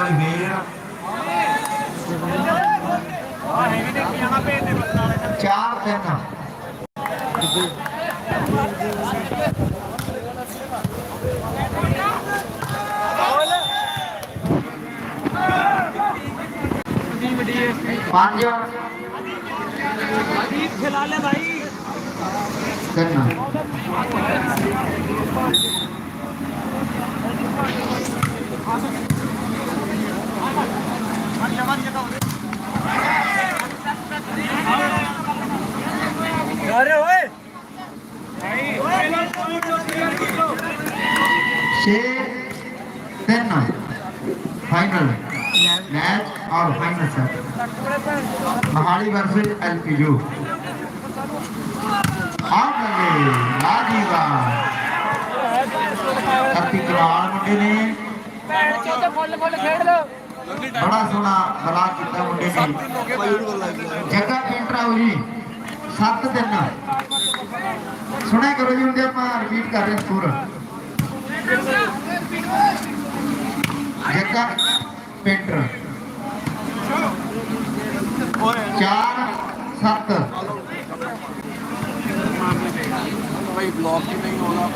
ਵਾਰੀ ਫੇਰ ਚਾਰ ਤਿੰਨ ਪੰਜ। ਖਿਲਾ ਲੈ ਭਾਈ ਤਿੰਨ ਛੇ ਤਿੰਨ ਫਾਈਨਲ ਮੈਚ ਔਰ final sir Mohali versus LPU ਆਹ ਲੱਗੇ ਲਾਜੀਵਾ ਕੱਤੀ ਕਰਾਲ ਮੁੰਡੇ ਨੇ ਭੈਣ ਚੋ ਤੇ ਫੁੱਲ ਫੁੱਲ ਖੇਡ ਲੋ ਬੜਾ ਸੋਹਣਾ ਬਲਾ ਕੀਤਾ ਮੁੰਡੇ ਨੇ। ਜੱਗਾ ਪਿੰਡ ਰਾਓ ਜੀ 7 ਦਿਨ ਸੁਣਿਆ ਕਰੋ ਜੀ, ਹੁੰਦੇ ਆਪਾਂ ਰਿਪੀਟ ਕਰ ਰਹੇ ਸਕੋਰ ਜੱਗਾ ਪਿੰਡ। 4 7 ਭਾਈ ਬਲੌਕ ਹੀ ਨਹੀਂ ਹੋਣਾ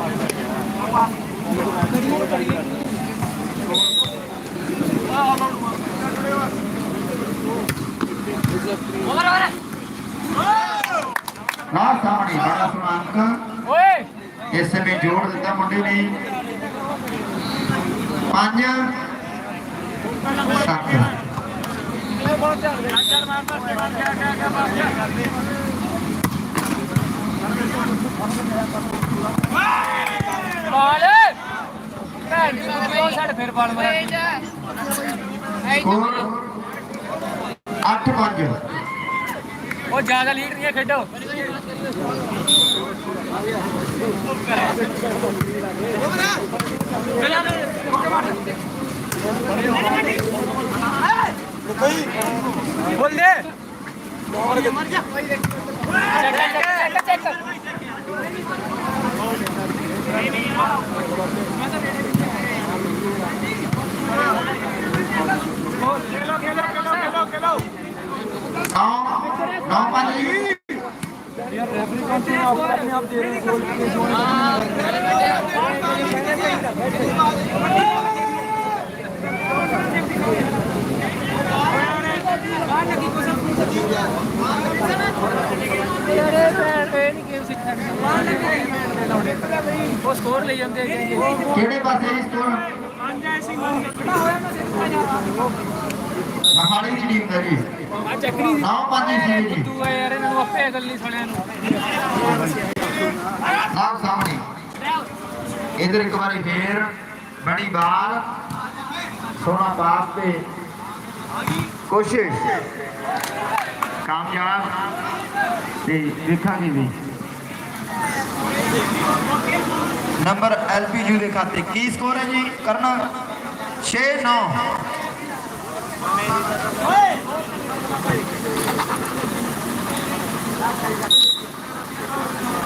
ਓਵਰ ਓਵਰ ਨਾ ਸਾਹਮਣੇ ਬੜਾ ਸੋਹਣਾ ਅੰਕ ਓਏ। ਇਸ ਸਮੇਂ ਜੋੜ ਦਿੱਤਾ ਮੁੰਡੇ ਨੇ। 5 7 ਇਹ ਬਹੁਤ ਚੱਲ ਰਿਹਾ ਚੱਲ ਮਾਰ ਮਾਰ ਮਾਰ ਕਿਆ ਕਿਆ ਕਿਆ ਮਾਰ ਕਿਆ ਬਾਲ ਭੈਣ ਚੋ ਕਿਉਂ ਛੱਡ ਫਿਰ ਬਾਲ ਮਾਰ ਸਕੋਰ 8 5 ਉਹ ਜ਼ਿਆਦਾ ਲੀਡ ਨਹੀਂ ਹੈ ਖੇਡੋ। ਬੋਲ ਦੇ ਚੈੱਕ ਚੈੱਕ ਚੈੱਕ ਖੇਲੋ ਖੇਲੋ ਖੇਲੋ ਖੇਲੋ ਖੇਲੋ 9 9 5 ਜੀ ਤੇਰੇ ਭੈਣ ਇਹ ਨਹੀਂ ਗੇਮ ਸਿੱਖਣਾ ਉਹ ਸਕੋਰ ਲਈ ਜਾਂਦੇ ਹੈਗੇ ਕਿਹੜੇ ਪਾਸੇ ਜੀ ਸਕੋਰ ਮਹਾਲੀ ਦੀ ਟੀਮ ਦਾ ਜੀ। ਆ ਚੱਕਰੀ 9 5 ਸੀ ਜੀ। ਤੂੰ ਯਾਰ ਇਹਨਾਂ ਨੂੰ ਆਪੇ ਅਕਲ ਨਹੀਂ ਸੁਣਿਆ ਨੂੰ ਸਾਹ ਸਾਹਮਣੇ। ਇਧਰ ਇੱਕ ਵਾਰੀ ਫੇਰ ਬੜੀ ਬਾਲ। ਸੋਨਾ ਬਾਪ ਤੇ ਕੋਸ਼ਿਸ਼। ਕਾਮਯਾਬ। ਤੇ ਵੇਖਾਂਗੇ ਵੀ। ਨੰਬਰ ਐਲਪੀਯੂ ਦੇ ਖਾਤੇ ਕੀ ਸਕੋਰ ਹੈ ਜੀ? ਕਰਨਾ 6 9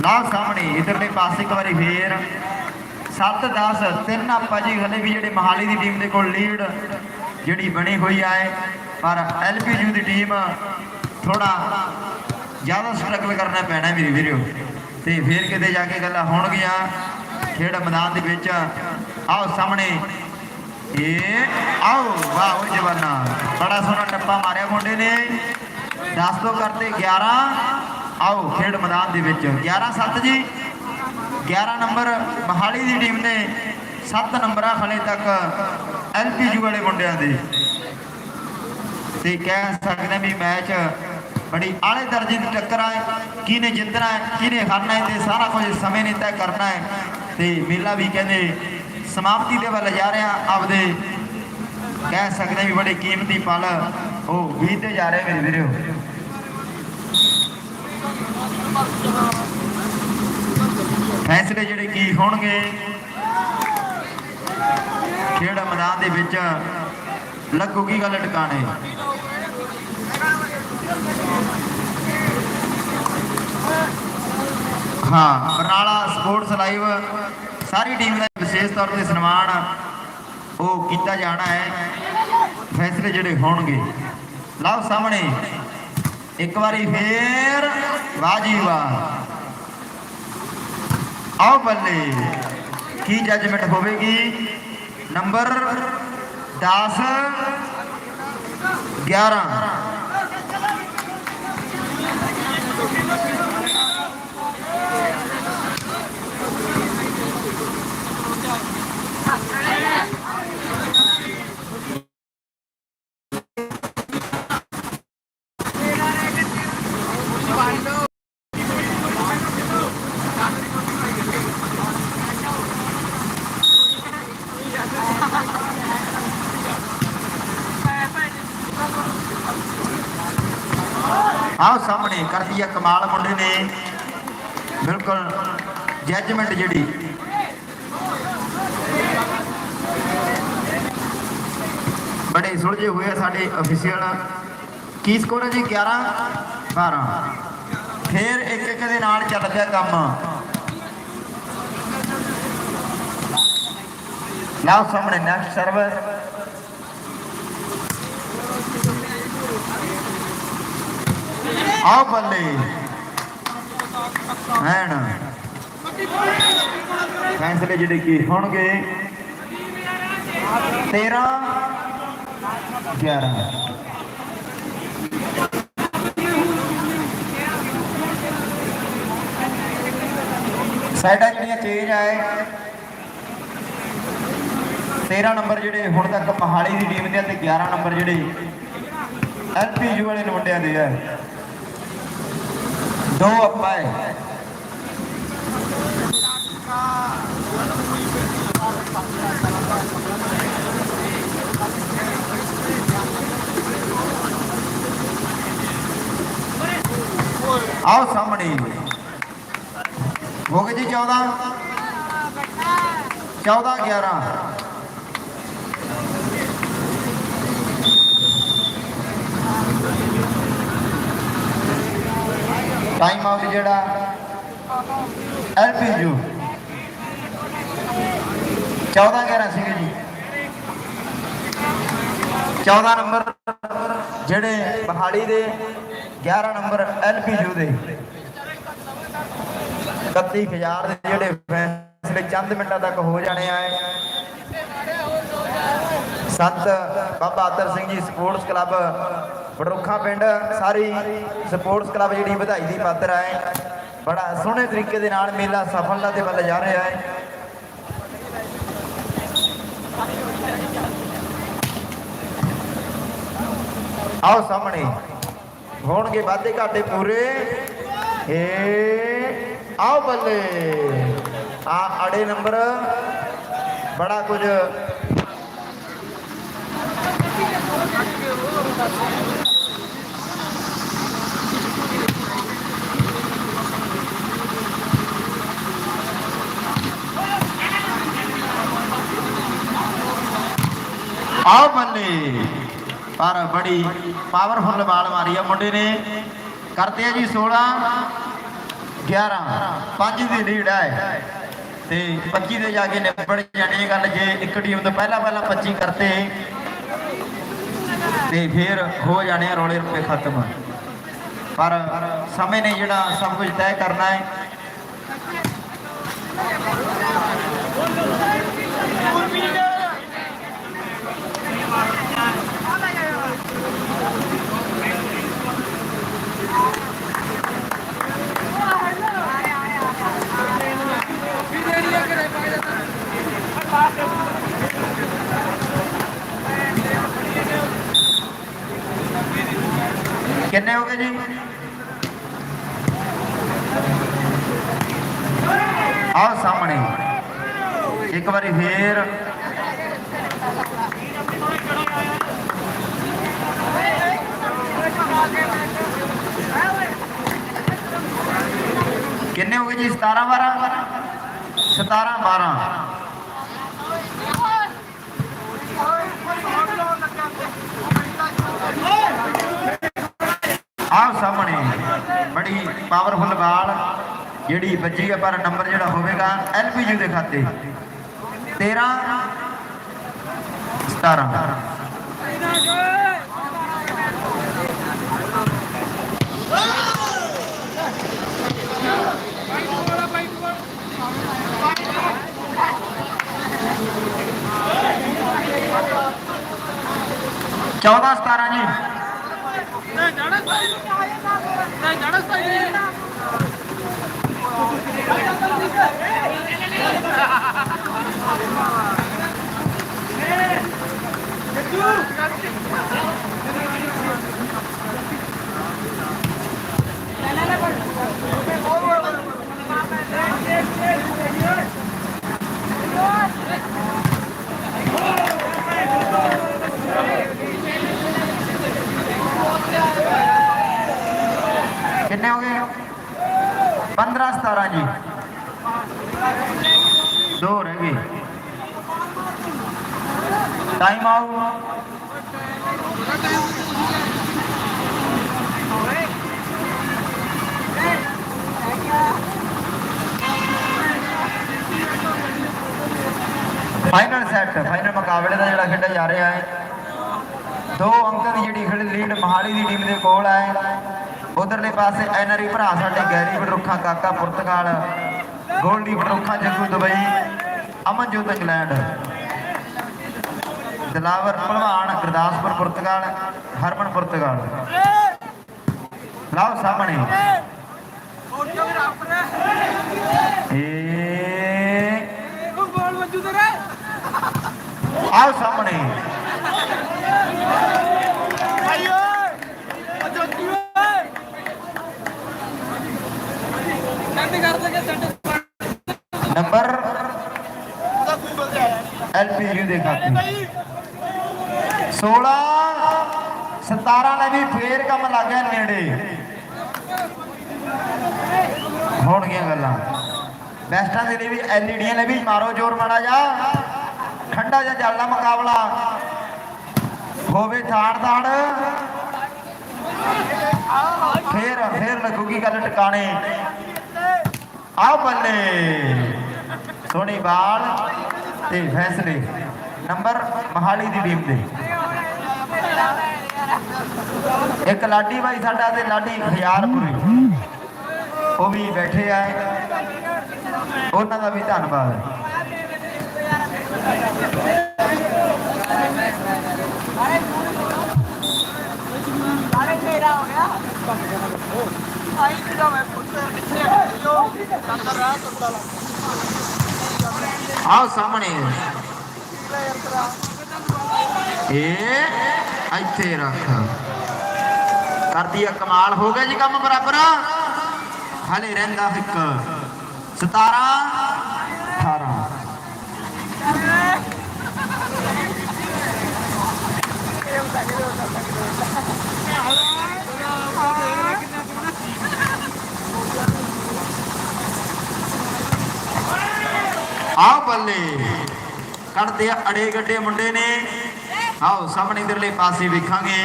ਨਾ ਸਾਹਮਣੇ ਇਧਰਲੇ ਪਾਸੇ ਇੱਕ ਵਾਰੀ ਫੇਰ। 7 10 ਤਿੰਨ ਆਪਾਂ ਜੀ ਹਲੇ ਵੀ ਜਿਹੜੇ ਮਹਾਲੀ ਦੀ ਟੀਮ ਦੇ ਕੋਲ ਲੀਡ ਜਿਹੜੀ ਬਣੀ ਹੋਈ ਆਏ ਪਰ ਐਲਪੀਯੂ ਦੀ ਟੀਮ ਥੋੜਾ ਜ਼ਿਆਦਾ ਸਟਰਗਲ ਕਰਨਾ ਪੈਣਾ ਮੇਰੀ ਵੀਰੋ। ਤੇ ਫੇਰ ਕਿਤੇ ਜਾ ਕੇ ਗੱਲਾਂ ਹੋਣਗੀਆਂ। ਖੇਡ ਮੈਦਾਨ ਦੇ ਵਿੱਚ ਆਓ ਸਾਹਮਣੇ। ਇਹ ਆਓ ਵਾਹ ਉਹ ਜਵਾਨਾ। ਬੜਾ ਸੋਹਣਾ ਟੱਪਾ ਮਾਰਿਆ ਮੁੰਡੇ ਨੇ। 10 ਤੋਂ ਕਰਤੇ 11 ਆਓ ਖੇਡ ਮੈਦਾਨ ਦੇ ਵਿੱਚ। 11 7 ਜੀ। 11 ਨੰਬਰ ਮਹਾਲੀ ਦੀ ਟੀਮ ਨੇ 7 ਨੰਬਰਾਂ ਖਲੇ ਤੱਕ ਐਲਪੀਯੂ ਵਾਲੇ ਮੁੰਡਿਆਂ ਦੇ। ਤੇ ਕਹਿ ਸਕਦੇ ਵੀ ਮੈਚ ਬੜੀ ਆਲੇ ਦਰਜੇ ਦੀ ਟੱਕਰ ਹੈ ਕਿਹਨੇ ਜਿੱਤਣਾ ਹੈ, ਕਿਹਨੇ ਹਾਰਨਾ ਹੈ ਤੇ ਸਾਰਾ ਕੁਝ ਸਮੇਂ ਨੇ ਤੈਅ ਕਰਨਾ ਹੈ। ਤੇ ਮੇਲਾ ਵੀ ਕਹਿੰਦੇ ਸਮਾਪਤੀ ਦੇ ਵੱਲ ਜਾ ਰਿਹਾ। ਆਪਦੇ ਕਹਿ ਸਕਦੇ ਵੀ ਬੜੇ ਕੀਮਤੀ ਪਲ ਉਹ ਬੀਤਦੇ ਜਾ ਰਹੇ ਮੇਰੇ ਵੀਰੋ। ਫੈਸਲੇ ਜਿਹੜੇ ਕੀ ਹੋਣਗੇ? ਖੇਡ ਮੈਦਾਨ ਦੇ ਵਿੱਚ ਲੱਗੂਗੀ ਗੱਲ ਟਿਕਾਣੇ? ਹਾਂ, ਬਰਨਾਲਾ ਸਪੋਰਟਸ ਲਾਈਵ ਸਾਰੀ ਟੀਮ ਦਾ ਵਿਸ਼ੇਸ਼ ਤੌਰ ਤੇ ਸਨਮਾਨ ਉਹ ਕੀਤਾ ਜਾਣਾ ਹੈ। ਫੈਸਲੇ ਜਿਹੜੇ ਹੋਣਗੇ। ਲਓ ਸਾਹਮਣੇ, ਇੱਕ ਵਾਰੀ ਫੇਰ ਵਾਹ ਵਾਹ। ਆਓ ਬੱਲੇ। ਕੀ ਜੱਜਮੈਂਟ ਹੋਵੇਗੀ? ਨੰਬਰ 10 11 ਆਓ ਸਾਹਮਣੇ ਕਰਦੀ ਆ ਕਮਾਲ ਮੁੰਡੇ ਨੇ। ਬਿਲਕੁਲ ਜੱਜਮੈਂਟ ਜਿਹੜੀ। ਬੜੇ ਸੁਲਝੇ ਹੋਏ ਆ ਸਾਡੇ ਅਫੀਸ਼ੀਅਲ ਕੀ ਸਕੋਰ ਹੈ ਜੀ? 11 12 ਫੇਰ ਇੱਕ ਇੱਕ ਦੇ ਨਾਲ ਚੱਲ ਪਿਆ ਕੰਮ। ਲਓ ਸਾਹਮਣੇ ਨੈਕਸਟ ਸਰਵਰ ਆਓ ਬੱਲੇ ਐਨ ਫੈਸਲੇ ਜਿਹੜੇ ਕੀ ਹੋਣਗੇ? 13 11 ਸਾਈਡਾਂ ਜਿਹੜੀਆਂ ਚੇਂਜ ਆਏ। 13 ਨੰਬਰ ਜਿਹੜੇ ਹੁਣ ਤੱਕ ਪਹਾੜੀ ਦੀ ਟੀਮ ਦੇ ਤੇ 11 ਨੰਬਰ ਜਿਹੜੇ ਐਲਪੀਯੂ ਵਾਲੇ ਮੁੰਡਿਆਂ ਦੇ ਆ। ਦੋ ਅੱਪਾ ਹੈ। ਆਓ ਸਾਹਮਣੇ। ਹੋ ਗਏ ਜੀ 14 14 11 ਟਾਈਮ ਆਊਟ ਜਿਹੜਾ ਐਲਪੀਯੂ 14 11 ਸੀਗੇ ਜੀ। 14 ਨੰਬਰ ਜਿਹੜੇ ਪਹਾੜੀ ਦੇ 11 ਨੰਬਰ ਐਲਪੀਯੂ ਦੇ। 31000 ਦੇ ਜਿਹੜੇ ਫੈਸਲੇ ਚੰਦ ਮਿੰਟਾਂ ਤੱਕ ਹੋ ਜਾਣੇ ਆ ਸੰਤ ਬਾਬਾ ਆਦਰ ਸਿੰਘ ਜੀ ਸਪੋਰਟਸ ਕਲੱਬ ਬੜਰੁੱਖਾ ਪਿੰਡ, ਸਾਰੀ ਸਪੋਰਟਸ ਕਲੱਬ ਜਿਹੜੀ ਵਧਾਈ ਦੀ ਪਾਤਰ ਹੈ ਬੜਾ ਸੋਹਣੇ ਤਰੀਕੇ ਦੇ ਨਾਲ ਮੇਲਾ ਸਫਲਤਾ ਦੇ ਵੱਲ ਜਾ ਰਿਹਾ ਹੈ। ਆਓ ਸਾਹਮਣੇ। ਹੋਣਗੇ ਵਾਧੇ ਘਾਟੇ ਪੂਰੇ। ਏ, ਆਓ ਬੱਲੇ। ਆ ਅੜੇ ਨੰਬਰ। ਬੜਾ ਕੁਝ ਆਓ ਬੱਲੇ ਪਰ ਬੜੀ ਪਾਵਰਫੁੱਲ ਬਾਲ ਮਾਰੀ ਆ ਮੁੰਡੇ ਨੇ। ਕਰਦੇ ਆ ਜੀ 16 11 5 ਦੀ ਲੀਡ ਹੈ ਤੇ 25 ਦੇ ਜਾ ਕੇ ਨਿਬੜ ਜਾਣੀ ਇਹ ਗੱਲ, ਜੇ ਇੱਕ ਟੀਮ ਤੋਂ ਪਹਿਲਾਂ ਪਹਿਲਾਂ 25 ਕਰਤੇ। ਤੇ ਫਿਰ ਹੋ ਜਾਣੇ ਆ ਰੌਲੇ ਰੁਪਏ ਖਤਮ। ਪਰ ਸਮੇਂ ਨੇ ਜਿਹੜਾ ਸਭ ਕੁਝ ਤੈਅ ਕਰਨਾ ਹੈ। ਕਿੰਨੇ ਹੋ ਗਏ ਜੀ ਆਹ ਸਾਹਮਣੇ ਇੱਕ ਵਾਰੀ ਫੇਰ ਕਿੰਨੇ ਹੋ ਗਏ ਜੀ? 17 12 17 12 ਆਹ ਸਾਹਮਣੇ ਬੜੀ ਪਾਵਰਫੁਲ ਬਾਲ ਜਿਹੜੀ ਵੱਜੀ ਹੈ ਪਰ ਨੰਬਰ ਜਿਹੜਾ ਹੋਵੇਗਾ ਐਲਪੀਯੂ ਦੇ ਖਾਤੇ। 13 17 14 17 ਜੀ। ਕਿੰਨੇ ਹੋ ਗਏ 15 17 ਜੀ ਦੋ ਰਹਿ ਗਏ ਟਾਈਮ ਆਊ ਫਾਈਨਲ ਸੈੱਟ ਫਾਈਨਲ ਮੁਕਾਬਲੇ ਦਾ ਜਿਹੜਾ ਖੇਡਿਆ ਜਾ ਰਿਹਾ ਹੈ। ਦੋ ਅੰਕਾਂ ਦੀ ਜਿਹੜੀ ਖੇਡ, ਲੀਡ ਮਹਾਲੀ ਦੀ ਟੀਮ ਦੇ ਕੋਲ ਹੈ। ਉਧਰਲੇ ਪਾਸੇ ਐਨਆਰਈ ਭਰਾ ਸਾਡੇ Garry Badrukha Kaka Portugal Goldy Badrukha Jaggu Dubai Amanjot England. Dalawar ਭਲਵਾਨ ਗੁਰਦਾਸਪੁਰ ਪੁਰਤਗਾਲ ਹਰਮਨ ਪੁਰਤਗਾਲ। ਲਾਓ ਸਾਹਮਣੇ। ਏ ਆਓ ਸਾਹਮਣੇ। ਨੰਬਰ ਐਲਪੀਯੂ ਦੇ ਖਾਤੇ 16 17 ਨੇ ਵੀ ਫੇਰ ਕੰਮ ਲੱਗ ਗਿਆ ਨੇੜੇ। ਹੋਣਗੀਆਂ ਗੱਲਾਂ। ਬੈਸਟਾਂ ਦੇ ਲਈ ਵੀ ਐਲਈਡੀਆਂ ਨੇ ਵੀ ਮਾਰੋ ਜ਼ੋਰ ਮਾੜਾ ਜਾ ਠੰਡਾ ਜਿਹਾ ਚੱਲਦਾ ਮੁਕਾਬਲਾ। ਹੋਵੇ ਥਾੜ ਥਾੜ। ਫੇਰ ਫੇਰ ਲੱਗੂਗੀ ਗੱਲ ਟਿਕਾਣੇ। ਆ ਬੱਲੇ। ਸੋਹਣੀ ਬਾਲ ਤੇ ਫੈਸਲੇ। ਨੰਬਰ ਮਹਾਲੀ ਦੀ ਟੀਮ ਦੇ। ਇੱਕ ਲਾਡੀ ਬਾਈ ਸਾਡਾ ਤੇ ਲਾਡੀ ਖਿਆਰਪੁਰੀ ਉਹ ਵੀ ਬੈਠੇ ਆ। ਉਹਨਾਂ ਦਾ ਵੀ ਧੰਨਵਾਦ। ਆਓ ਸਾਹਮਣੇ। ਇਹ ਇੱਥੇ ਰੱਖ। ਕਰਦੀ ਆ ਕਮਾਲ, ਹੋ ਗਿਆ ਜੀ ਕੰਮ ਬਰਾਬਰ। ਹਲੇ ਰਹਿੰਦਾ ਇੱਕ। 17 18 ਆਓ ਬੱਲੇ। ਕੱਢਦੇ ਆ ਅੜੇ ਗੱਡੇ ਮੁੰਡੇ ਨੇ। ਆਓ, ਸਾਹਮਣੇ ਇਧਰਲੇ ਪਾਸੇ ਵੇਖਾਂਗੇ।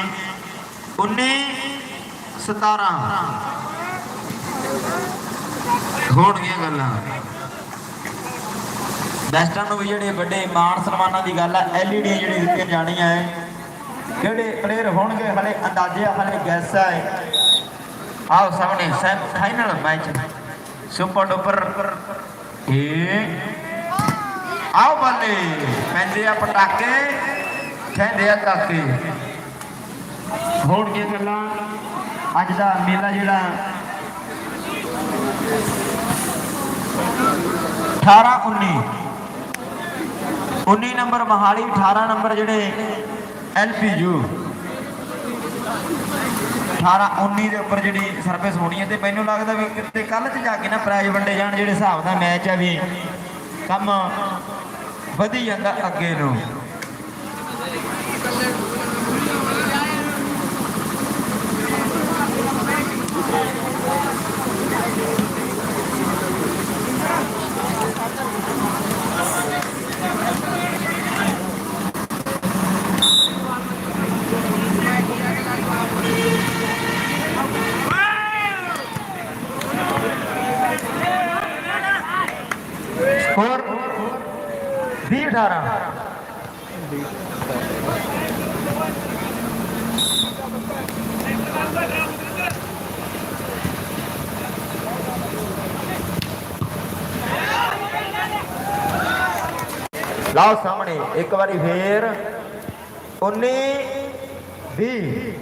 19 17 ਹੋਣਗੀਆਂ ਗੱਲਾਂ। ਬੈਸਟਾਂ ਨੂੰ ਵੀ ਜਿਹੜੇ ਵੱਡੇ ਮਾਣ ਸਨਮਾਨਾਂ ਦੀ ਗੱਲ ਹੈ ਐਲਈਡੀ ਜਿਹੜੀ ਦਿੱਤੀਆਂ ਜਾਣੀਆਂ ਹੈ ਕਿਹੜੇ ਪਲੇਅਰ ਹੋਣਗੇ? ਹਲੇ ਅੰਦਾਜ਼ੇ ਹਲੇ ਗੈਸ ਹੈ ਆਓ, ਸਾਹਮਣੇ semi final match super duper. ਇਹ ਆਓ ਬੱਲੇ ਪੈਂਦੇ ਆ ਪਟਾਕੇ ਕਹਿੰਦੇ ਆ ਕਾਕੇ ਹੋਣਗੀਆਂ ਗੱਲਾਂ? ਅੱਜ ਦਾ ਮੇਲਾ ਜਿਹੜਾ 18 19 19 ਨੰਬਰ ਮਹਾਲੀ 18 ਨੰਬਰ ਜਿਹੜੇ ਐਲਪੀਯੂ 18 19 ਦੇ ਉੱਪਰ ਜਿਹੜੀ ਸਰਵਿਸ ਹੋਣੀ ਹੈ ਤੇ ਮੈਨੂੰ ਲੱਗਦਾ ਵੀ ਕਿਤੇ ਕੱਲ ਚ ਜਾ ਕੇ ਨਾ ਪ੍ਰਾਈਜ਼ ਵੰਡੇ ਜਾਣ ਜਿਹੜੇ ਹਿਸਾਬ ਦਾ ਮੈਚ ਆ ਵੀ ਕੰਮ pati yang tak agenu. Thank you. 18 ਲਾਓ ਸਾਹਮਣੇ ਇੱਕ ਵਾਰੀ ਫੇਰ। 19 20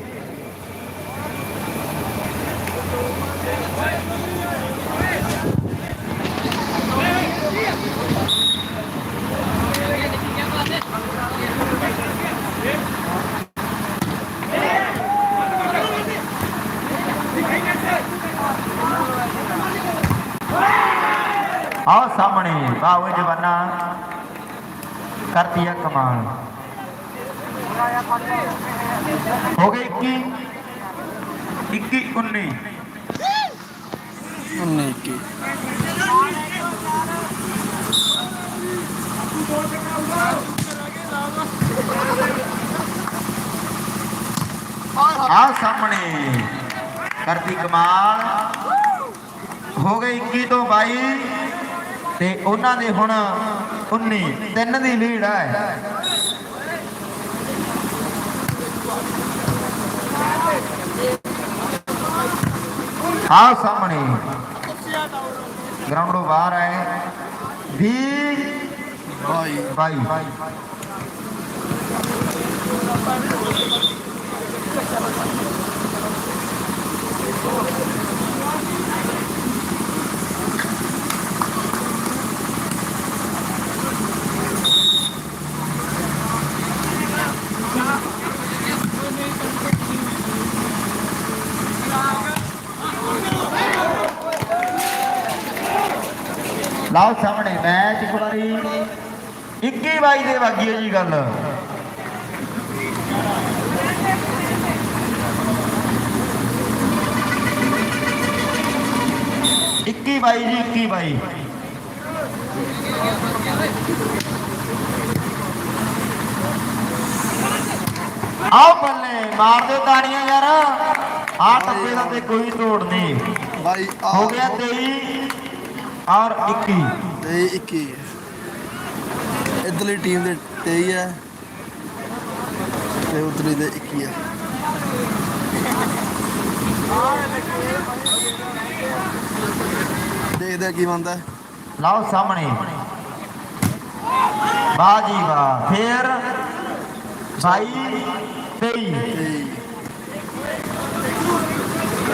ਆਓ ਬਾਵੇ ਜਵਾਨਾ। ਕਰਤੀ ਆ ਕਮਾਲ ਹੋ ਗਏ 21 21 19 ਨਹੀਂ ਕੀ ਆਹ ਸਾਹਮਣੇ ਕਰਤੀ ਕਮਾਲ। ਹੋ ਗਏ 21 ਤੋਂ 22 ਤੇ ਉਹਨਾਂ ਦੀ ਹੁਣ 19 ਤਿੰਨ ਦੀ ਲੀਡ ਹੈ ਆ ਸਾਹਮਣੇ ਗਰਾਊਂਡੋਂ ਬਾਹਰ ਆਏ 20 ਭਾਈ 22 ਲਾਓ ਸਾਹਮਣੇ ਮੈਚ ਇੱਕ ਵਾਰੀ 21 22 ਦੇ ਵਾਗੀ ਹੈ ਜੀ ਗੱਲ। ਇੱਕੀ ਬਾਈ ਜੀ ਇੱਕੀ ਬਾਈ। ਆਓ ਬੱਲੇ ਮਾਰ ਦਿਓ ਤਾੜੀਆਂ ਯਾਰ। ਆ ਟੱਪੇ ਦਾ ਤੇ ਕੋਈ ਤੋੜ ਨਹੀਂ। ਭਾਈ ਹੋ ਗਿਆ 23 ਔਰ 21 ਤੇ 21 ਇਧਰਲੀ ਟੀਮ ਦੇ 23 ਹੈ ਤੇ ਉਧਰਲੀ ਦੇ 21 ਹੈ ਦੇਖਦੇ ਕੀ ਬਣਦਾ। ਹੈ। ਲਾਓ ਸਾਹਮਣੇ। ਵਾਹ ਜੀ ਵਾਹ। ਫੇਰ 22 23 ਤੇ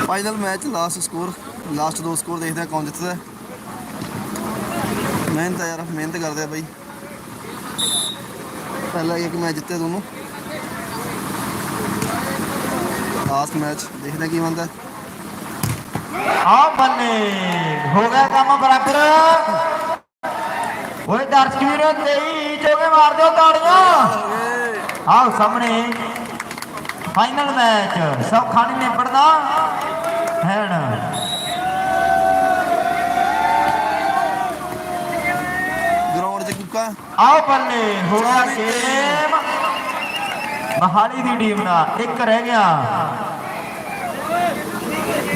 final match last score last ਦੋ ਸਕੋਰ ਦੇਖਦੇ ਆ ਕੌਣ ਜਿੱਤਦਾ। ਮਿਹਨਤ ਯਾਰ ਮਿਹਨਤ ਕਰਦੇ ਆ ਬਾਈ। ਪਹਿਲਾ ਇੱਕ ਮੈਚ ਜਿੱਤੇ ਦੋਨੋਂ। ਲਾਸਟ ਮੈਚ ਦੇਖਦੇ ਕੀ ਬਣਦਾ। ਹੈ। ਆ ਬੱਲੇ ਹੋ ਗਿਆ ਕੰਮ ਬਰਾਬਰ। ਓਏ ਦਰਸ਼ਕ ਵੀਰੋ 23 ਚੋਗੇ ਮਾਰ ਦਿਓ ਤਾੜੀਆਂ। ਆਓ ਸਾਹਮਣੇ। ਫਾਈਨਲ ਮੈਚ ਸੌਖਾ ਨਹੀਂ ਨਿਬੜਦਾ। ਹੈਣ ਗਰਾਊਂਡ 'ਚ ਕੁੱਕਾ। ਆਓ ਬੱਲੇ ਹੋ ਗਿਆ ਗੇਮ ਮਹਾਲੀ ਦੀ ਟੀਮ ਦਾ ਇੱਕ ਰਹਿ ਗਿਆ।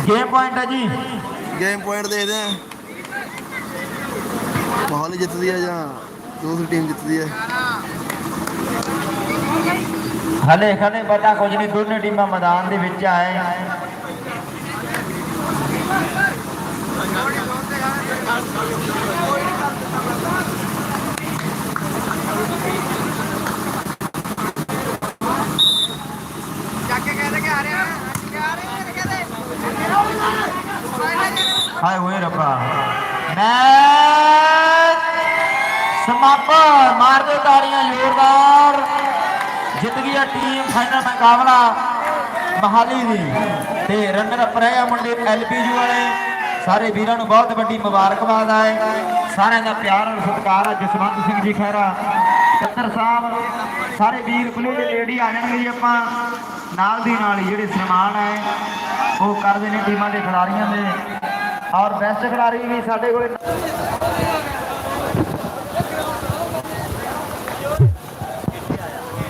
ਗੇਮ ਪੁਆਇੰਟ ਹੈ ਜੀ। ਗੇਮ ਪੁਆਇੰਟ ਦੇਖਦੇ ਆ। ਮੋਹਾਲੀ ਜਿੱਤਦੀ ਹੈ ਜਾਂ ਦੂਸਰੀ ਟੀਮ ਜਿੱਤਦੀ ਹੈ ਹਲੇ ਹਲੇ ਪਤਾ ਕੁਝ ਨਹੀਂ ਦੋਨੇ ਟੀਮਾਂ ਮੈਦਾਨ ਦੇ ਵਿੱਚ ਆਏ। ਹਾਏ ਓਏ ਰੱਬਾ। ਮੈਚ ਸਮਾਪਤ। ਮਾਰ ਦਿਓ ਤਾੜੀਆਂ ਜ਼ੋਰਦਾਰ। ਜਿੱਤ ਗਈ ਟੀਮ ਫਾਈਨਲ ਮੁਕਾਬਲਾ ਮਹਾਲੀ ਦੀ। ਤੇ ਰਨਰ ਅਪ ਰਹੇ ਆ ਮੁੰਡੇ ਐਲਪੀਯੂ ਵਾਲੇ। ਸਾਰੇ ਵੀਰਾਂ ਨੂੰ ਬਹੁਤ ਵੱਡੀ ਮੁਬਾਰਕਬਾਦ ਆਏ ਸਾਰਿਆਂ ਦਾ ਪਿਆਰ ਔਰ ਸਤਿਕਾਰ ਹੈ ਜਸਵੰਤ ਸਿੰਘ ਜੀ ਖਹਿਰਾ ਪੱਤਰ ਸਾਹਿਬ, ਸਾਰੇ ਵੀਰ ਪਲੇ ਲੇਡੀ ਆ ਜਾਣਗੇ ਜੀ ਆਪਾਂ। ਨਾਲ ਦੀ ਨਾਲ ਹੀ ਜਿਹੜੇ ਸਨਮਾਨ ਹੈ, ਉਹ ਕਰਦੇ ਨੇ ਟੀਮਾਂ ਦੇ ਖਿਡਾਰੀਆਂ ਦੇ। ਔਰ ਬੈਸਟ ਖਿਡਾਰੀ ਵੀ ਸਾਡੇ ਕੋਲੇ